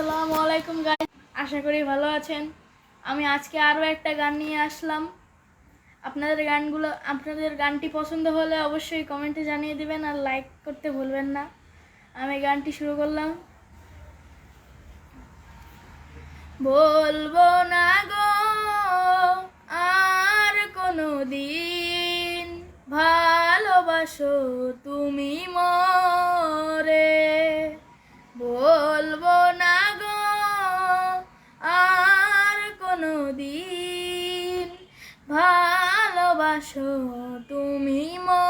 আসসালামু আলাইকুম গাই আশা করি ভালো আছেন। আমি আজকে আরও একটা গান নিয়ে আসলাম। আপনাদের গানগুলো, আপনাদের গানটি পছন্দ হলে অবশ্যই কমেন্টে জানিয়ে দিবেন আর লাইক করতে ভুলবেন না। আমি গানটি শুরু করলাম। বলব না গো, আর কোনো দিন ভালোবাসো তুমি মরে দিন। ভালোবাসো তুমি মরে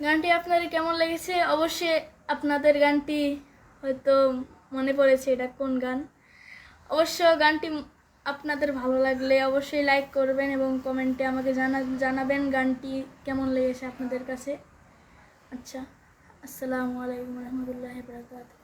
গানটি আপনার কেমন লেগেছে? অবশ্যই আপনাদের গানটি হয়তো মনে পড়েছে এটা কোন গান। অবশ্য গানটি আপনাদের ভালো লাগলে অবশ্যই লাইক করবেন এবং কমেন্টে আমাকে জানা, জানাবেন গানটি কেমন লেগেছে আপনাদের কাছে। আচ্ছা আসসালামু আলাইকুম রহমতুল্লাহ বরকাত